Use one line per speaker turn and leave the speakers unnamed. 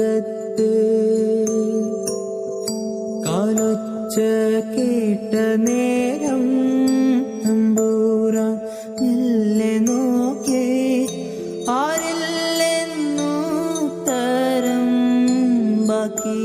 ദൂരത്ത് കാലൊച്ച കേട്ട നേരം തമ്പൂര മെല്ലെ നോക്കേ. ആരില്ലെന്നു തരം ബാക്കി